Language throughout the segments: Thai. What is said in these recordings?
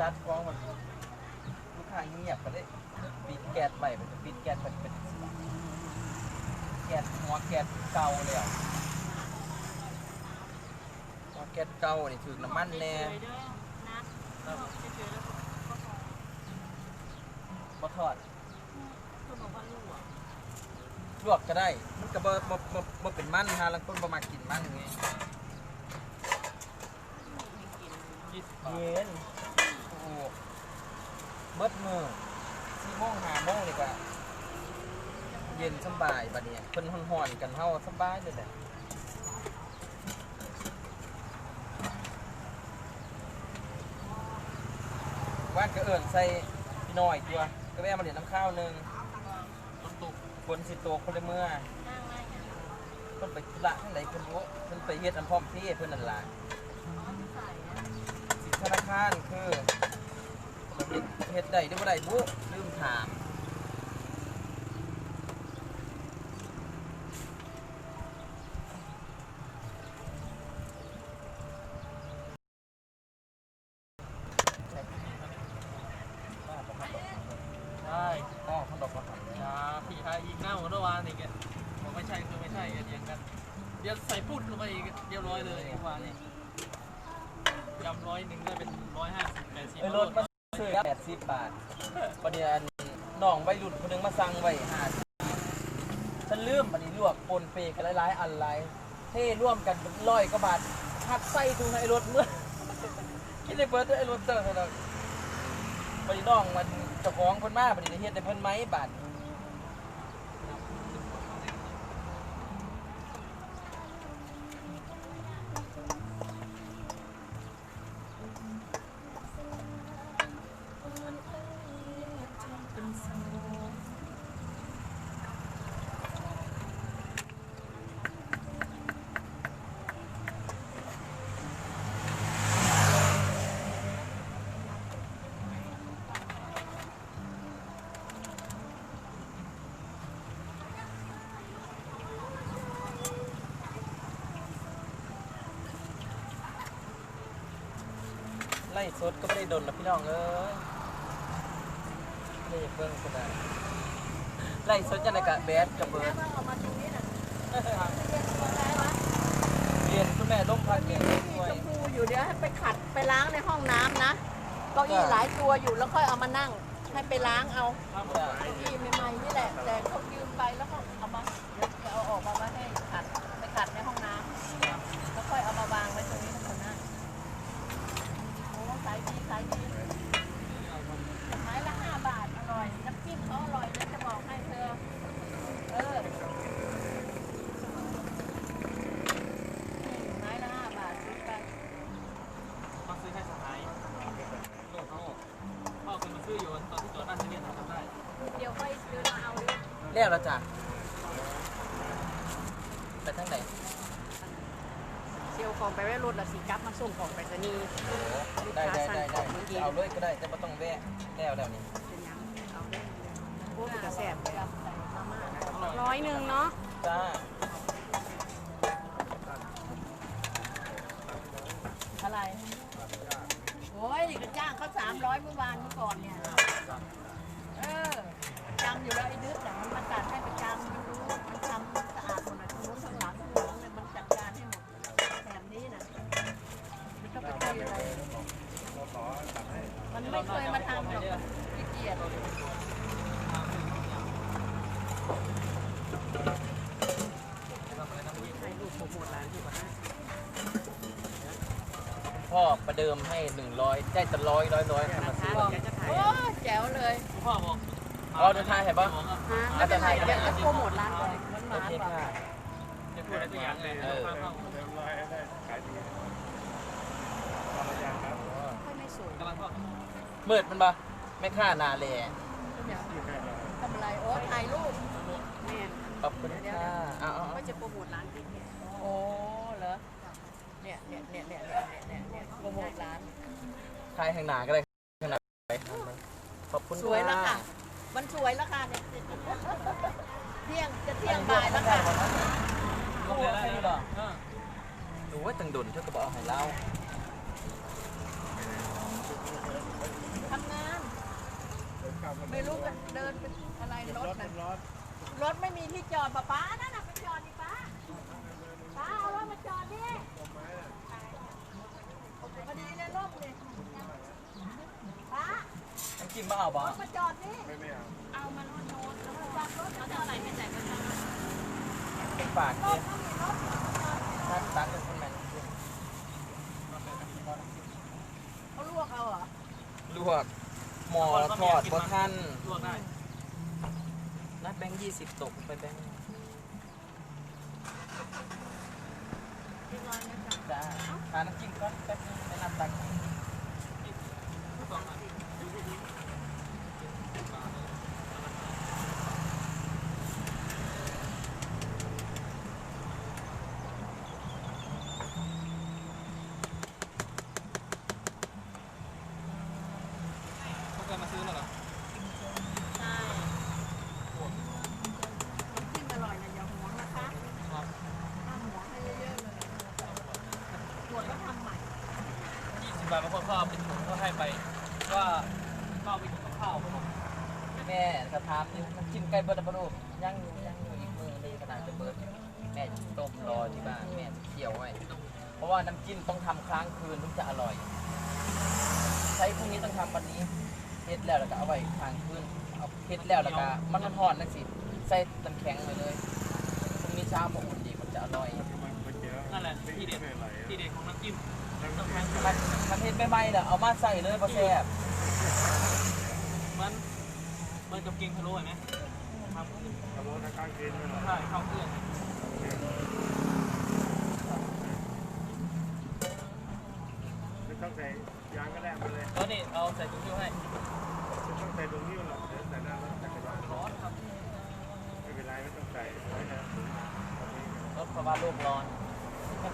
จัดกองมันลูกค้าเงียบไปเลยปิดแก๊สไปมันจะปิดแก๊สไปเป็นแก๊สหัวแก๊สเก่าแล้วหัวแก๊สเก่านี่ถึงน้ำมันแน่เฉยๆเด้อนะเราเฉยๆแล้วก็พอบ่ทอดคือบอกว่าลูกอะลวกก็ได้ มันก็บ่บ่บ่บ่เป็นมันฮะลังคนบ่มากินมันไงไม่กินเย็นโอ้เบิดมือสี่โมงห้าโมงนี่ก็เย็นสบายบัดนี้เพิ่นฮ้อนๆกันเฮาสบายเลยแหละว่านก็เอิ้นใส่พี่น้อยตัวก็แวะมาเล่นน้ำข้าวหนึงฝนตกฝนสิตกคนละเมื่อนั่งได้ไงเพิ่นไปธุระทางไหนเพิ่นบ่เพิ่นไปเฮ็ดอันพร้อมเพรียงเพิ่นนั่นล่ะใส่นะสิธนาคารคือ เฮ็ดเฮ็ดได้หรือบ่ได้บุลืมถามใช่พ่อเขาดอกมาหันยาพี่ชายยิงหน้าหัวเมื่อวานอีกอะบอกไม่ใช่คือไม่ใช่กันเถียงกัน เดี๋ยวใส่ปุ้นลงไปอีกเรียบร้อยเลยเมื่อวานนี้ยำร้อยหนึ่งได้เป็นร้อยห้าสิบแปดสิบ เอ้ยรถ มาซื้อ80บาทประเดี๋ยวน้องวัยรุ่นคนหนึงมาสั่งไว้50ฉันลืมอันนี้ลวกปนเปกันหลายๆอันหลายเท่ร่วมกันเป็นร้อยกว่าบาทหักไส้ถุงไอ้รถเมื่อ คิดในเบิดเด้อไอ้รถเตอร์เท่านั้นไปน้องมันเจ้าของเพิ่นมาบัดนี้ได้เฮ็ดได้เพิ่นไหมบาท ล่สดก็ไม่ได้ดนนะพี่น้องเอ้ยนี่เบิ่งคนน่ะไล่สดจังได๋กะแบดกับเบิแม่ดว่าเอามาตรงนี้น่ะเรียกตัวได้วะเรียนคุณแม่ล้มพักเก่งมีด้วยชมพูอยู่เดี๋ยวให้ไปขัดไปล้างในห้องน้ำนะเก้าอี้หลายตัวอยู่แล้วค่อยเอามานั่งให้ไปล้างเอาจ้ะเก้าอี้ใหม่ๆนี่แหละแต่เขายืมไปแล้วก็เอามาเดี๋ยวจะเอาออกมาไว้ให้ขัดไปขัดในห้องน้ำแล้วค่อยเอามาวางไว้ตรงนี้คนนั่งโอ้สายดีสายดีไม้ละห้าบาทอร่อยน้ำจิ้มเขาอร่อยนะจะบอกให้เธอ เออไม้ละห้าบาทซื้อไป มาซื้อให้สหายโลกเขาพ่อเคยมาซื้ออยู่ตอนที่จอดบ้านที่เวียนทำได้ เดี๋ยวค่อยเดินมาเอา ดิแล้วละจ้ะไปทางไหนเซียวของไปไว้รถละสีกลับมาส่งของไปรษณีย์โอ้ได้ได้ได้ได้เอาเลยก็ได้แต่บ่ต้องแวะแล้วแล้วนี่เป็นยังเอาได้โอ้เป็นกระแสบเลยมาม่าร้อยหนึ่งเนาะจ้าอะไร โอ้ยก็จ้างเขาสามร้อยเมื่อวานเมื่อก่อนเนี่ย เออ จำอยู่แล้วไอ้ดึกแต่ะมันมาตัดให้ประจำมันรู้มันทำสะอาดหมดเลยทั้งนู้นทั้งหลังทั้งหลังเลยมันจัดการให้หมดแบบนี้นะมันก็ไปคุยอะไรมันไม่เคยมาทำหรอกขี้เกียจถ่ายรูปโปรโมทร้านที่บ้านพ่อประเดิมให้100ได้แต่ร้อยร้อยร้อยมาซื้อแกจะถ่ายโอ้แจ๋วเลย พ่อบอก อ๋อเดินทางเห็นปะฮะไม่เป็นไรเดี๋ยวจะโปรโมทร้านก่อนมันหโอมาเคกว่าค่ะจะพูดอะไรตัวอย่างเลยเออฟังเข้ายไม่สวยกำลังพ่อมืดมันปะไม่ค่านาแลเดี๋ยทำอะไรโอ้ถ่ายรูปแม่ขอบคุณค่ะเอาเอาก็จะโปรโมทร้านที่เนี่ยโอ้เหรอเนี่ยเนี่ยเนี่ยเนี่ยเนี่ยเนี่ยเนี่ยโปรโมทร้านทายทางหนาก็ได้ทางหนาไปขอบคุณสวยแล้วค่ะ มันสวยแล้วค่ะเนี่ยเที่ยงจะเที่ยงบ่ายแล้วค่ะโอ้โหใช่หรอเออดูว่าตังดุนเท่ากับเอาให้เราทำงาน ไม่รู้กันเดินเป็นอะไรรถนะรถไม่มีที่จอดป้าป้านั่นน่ะไปจอดดิป้าป้าเอารถมาจอดดิพอดีเลยร่มเลยป้าน้ำจิ้มมาเอาบ่รถมาจอดดิ เขาจะเอาอะไรไปแจกกันบ้างเป็นปากเนี่ยเขามีรถถ้าตักเป็นคนแมนเขาลวกเอาเหรอลวกหมอทอดบ่ทันลวกได้นัดแบงค์ยี่สิบตกไปแบงค์ที่ร้อยนะจ๊ะจ้าหาน้ำจิ้มก่อนแป๊บนึงไปนับตักสองอัน พวกแกมาซื้อแล้วเหรอ ใช่น้ำจิ้มอร่อยนะอย่าหวงนะคะ ครับ ห้ามหวงให้เยอะๆเลยขวดก็ทำใหม่ ยี่สิ บาทบางคนเขาเอาเป็นถุงเขาให้ไปว่าก็เอาไปกินกับข้าวครับแม่กระทำนี่น้ำจิ้มไก่เบิร์ดบรูปย่างอยู่ย่างอยู่อีกมือเลยขนาดจะเบิร์ดแม่ต้มรอที่บ้านแม่เคี่ยวไว้เพราะว่าน้ำจิ้มต้องทำค้างคืนถึงจะอร่อย ใช้พรุ่งนี้ต้องทำวันนี้เฮ็ดแล้วแล้วก็เอาไว้ค้างคืนเอาเฮ็ดแล้วแล้วก็มันมันห่อนนักสิใส่น้ำแข็งไปเลยพรุ่งนี้เช้ามาอุ่นดีมันจะอร่อยนั่นแหละที่เด็ดที่เด็ดของน้ำจิ้ม มันมันเฮ็ดใหม่ๆน่ะเอามาใส่เลยบ่แซ่บมันมันกับเกงพะโล้เห็นไหมครับกระโดดทางกลางกินไม่หรอใช่เข้าเครื่องไม่ต้องใส่ยางก็แลกมาเลยแล้วนี่เอาใส่ถุงยิ้วให้ไม่ต้องใส่ตรงนี้หรอกเดี๋ยวใส่หน้ารถจักรยานร้อนครับไม่เป็นไรไม่ต้องใส่ไว้นะรถเพราะว่าโลกร้อนว่า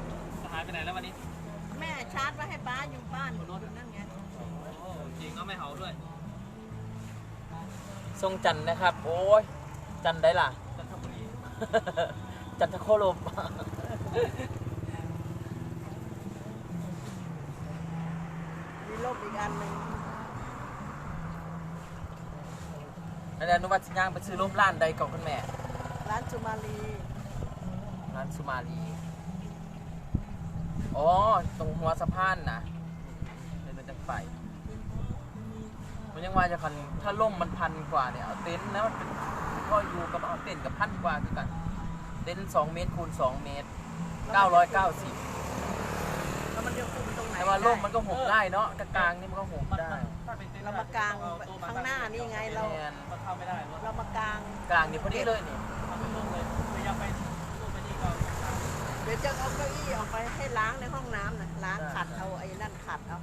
เป็นรับมือกับจะหายไปไหนแล้ววันนี้ แม่ชาร์จไว้ให้ป้าอยู่บ้านอยู่รถนั่นไงโอ้จริงก็ไม่เห่าด้วยทรงจันทร์นะครับ โอ้ย จันทร์ได้ล่ะ จันทบุรี จันทโคลม มีร่มอีกอันหนึ่งอันนี้อนุวัตสิย่างไปซื้อร่มร้านใดก่อนคุณแม่ ร้านสุมาลีร้านสุมาลี อ๋อ ตรงหัวสะพานนะเดินไปจากไป มันยังว่าจะพัน ถ้าร่มมันพันกว่าเนี่ย เอาเต็นท์นะมันเป็นพ่ออยู่กับเอาเต็นท์กับพันกว่าคือกัน เต็นท์สองเมตรคูณสองเมตรเก้าร้อยเก้าสิบแล้วมันจะคุมตรงไหนแต่ว่าร่มมันก็ห่มได้เนาะกลางๆนี่มันก็ห่มมันได้มันถ้าเป็นเต็นท์เรามากางข้างหน้านี่ไงเราแมนมันเข้าไม่ได้รถเรามากางกลางนี่พอดีเลยนี่ ทำเป็นลงเลยพยายามไปลงไปนี่ก็ เดี๋ยวจะเอาเก้าอี้ออกไปให้ล้างในห้องน้ำนะล้างขัดเอาไอ้นั่นขัดเอา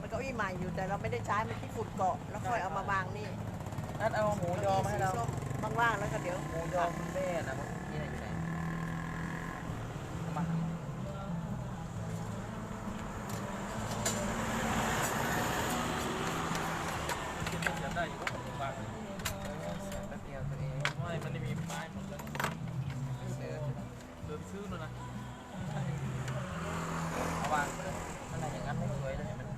มันเก้าอี้ใหม่อยู่แต่เราไม่ได้ใช้มันที่ฝุ่นเกาะแล้วค่อยเอามาวางนี่นัดเอาหมูยอมาให้เราสีส้มว่างๆแล้วก็เดี๋ยวหมูยอคุณแม่นะนี่ไหนอยู่ไหนเอามา กินมันจะได้อยู่ก็ผมบาง เสียบแป๊บเดียวตัวเอง ไม่มันไม่มีไม้หมดเลย เสือ เดินซื้อเลยนะ เอาวางเลยนั่นแหละอย่างนั้นไม่สวยเลยมัน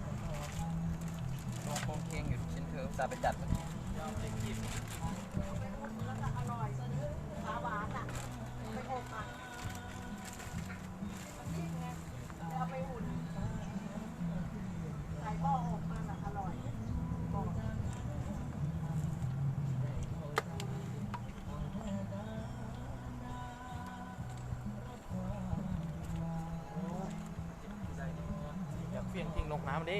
ตรงโค้งเคียงอยู่ชิ้นเธออุตสาห์ไปจัดเมื่อกี้ ยาวไปกิน แล้วก็อร่อยปลาหวานอ่ะไปอบอะนี่ไงเอาไปอุ่นใส่หม้ออบมันอะอร่อยอกอยาเฟียงทิ้งลงน้ำดิ